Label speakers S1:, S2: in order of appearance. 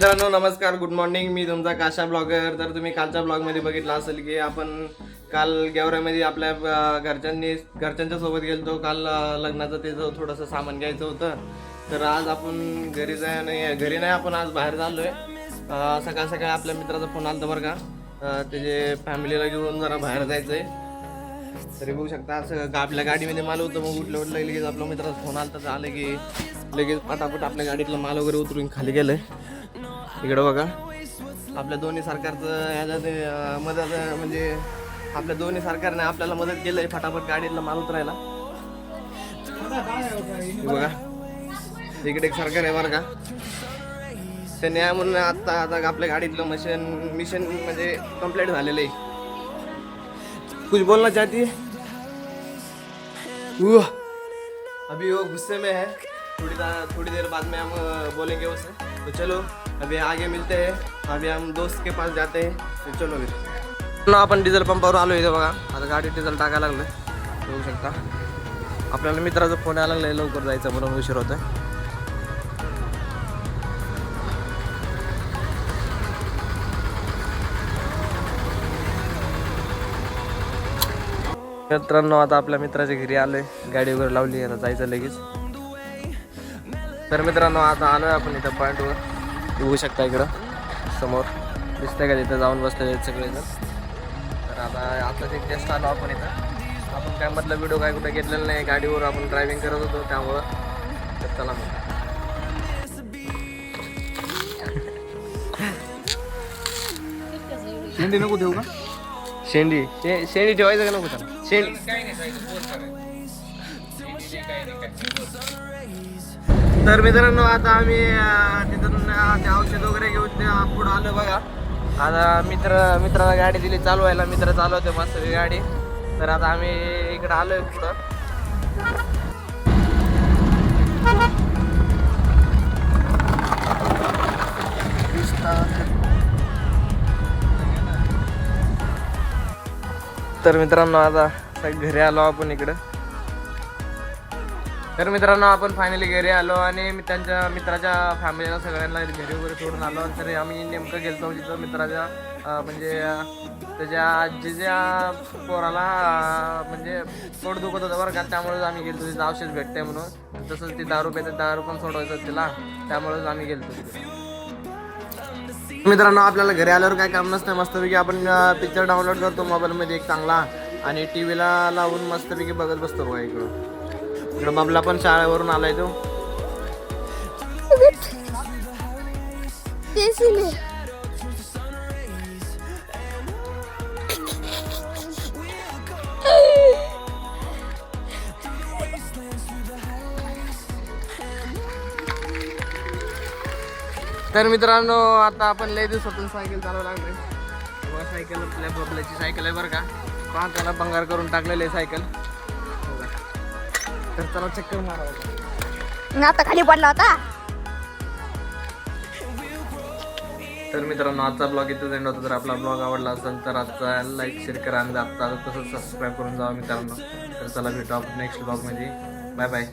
S1: मित्रांनो नमस्कार good morning मी तुमचा काशा ब्लॉगर तर तुम्ही कालच्या ब्लॉगमध्ये बघितलं असेल की आपण काल गेवऱ्यामध्ये आपल्या घरच्यांनी घरच्यांच्या सोबत गेलतो. काल लग्नाचं त्याचं थोडंसं सामान घ्यायचं होतं. तर आज आपण घरी जाय नाही घरी नाही आपण आज बाहेर चाललो आहे सकाळ सकाळ आपल्या मित्राचा फोन आलता बरं का. त्याचे फॅमिलीला घेऊन जरा बाहेर जायचं आहे तरी बघू शकता असं आपल्या गाडीमध्ये माल होतं मग उठलं उठलं लगेच आपल्या मित्राचा फोन आला तर आलं की लगेच पटापट आपल्या गाडीतलं माल वगैरे उतरून खाली गेलं आहे इकडं बघा. आपल्या दोन्ही सरकारचं याचा मदत म्हणजे आपल्या दोन्ही सरकारने आपल्याला मदत केलंय फटाफट गाडीतला माल उतरायला. बघा. इकडे एक सरकार आहे बरं का. त्यांनी आहे म्हणून आता आता आपल्या गाडीतलं मशीन मिशन म्हणजे कंप्लीट झालेलं आहे. कुछ बोलना चाहती है उह, अभी वो गुस्से में है. थोड़ी थोड़ी देर बाद में हम बोलेंगे उसे. तो चलो. अभी आगे मिलते हैं। अभी हम दोस्त के पास जाते हैं। तो चलो फिर। ना आपण डिझेल पंपावर आलो इथे बघा आता गाडी डिझेल टाकायला लागलं बघू शकता आपल्याला मित्राचा फोन यायला लागलाय लवकर जायचं म्हणून उशीर होतं मित्रांनो आता आपल्या मित्राच्या घरी आलोय. गाडी वगैरे लावली आता जायचं लगेच. तर मित्रांनो आता आलोय आपण इथं पॉईंटवर बघू शकता इकडं. समोर दिसतंय का तिथं जाऊन बसलेले आहेत सगळेजण. तर आता आताच एक जस्ट आलो आपण इथं आपण काय मधला व्हिडिओ काय कुठे घेतलेला नाही गाडीवर आपण ड्रायव्हिंग करत होतो त्यामुळं. तर चला मग.
S2: शेंडी नको देऊ का?
S1: शेंडी. शे- शेंडी ठेवायचं का नको? त्याला शेंडी तर मित्रांनो आता आम्ही तिथून ते औषध वगैरे घेऊन ते पुढं आलो बघा. आता मित्र मित्राला गाडी दिली चालवायला. मित्र चालवते मस्त गाडी. तर आता आम्ही इकडे आलोय पुढं. तर मित्रांनो आता घरी आलो आपण इकडं. तर मित्रांनो आपण फायनली घरी आलो आणि मी त्यांच्या मित्राच्या फॅमिलीला सगळ्यांना घरी वगैरे सोडून आलो. तरी आम्ही नेमकं गेलतो तिथं मित्राच्या म्हणजे त्याच्या आजीच्या पोराला म्हणजे पोट दुखत होतं बरं का. त्यामुळेच आम्ही गेलतो तिथं औषध भेटते म्हणून. तसंच ती दारू पेते दारू पण सोडवायचं तिला. त्यामुळेच आम्ही गेलतो तिथे. मित्रांनो आपल्याला घरी आल्यावर काय काम नसतं. मस्तपैकी आपण पिक्चर डाउनलोड करतो मोबाईलमध्ये एक चांगला. आणि टी व्हीला लावून मस्तपैकी बघत बसतो बघा इकडं. इकडं बाबला पण शाळेवरून आलाय तो. तर मित्रांनो आता आपण लय दिवसातून सायकल चालवं लागलोय. बघा सायकल आपल्या बबल्याची सायकल आहे बरं का. पाहताना त्याला बंगार करून टाकलेली आहे सायकल. तर चक्कर मारावं
S3: आता खाली पडला होता.
S1: तर मित्रांनो आजचा ब्लॉग इथंच एंड होता. जर आपला ब्लॉग आवडला असेल तर आजचा लाईक शेअर करा आणि आता तसंच सबस्क्राईब करून जावा मित्रांनो. तर चला भेटू आपण नेक्स्ट ब्लॉगमध्ये बाय बाय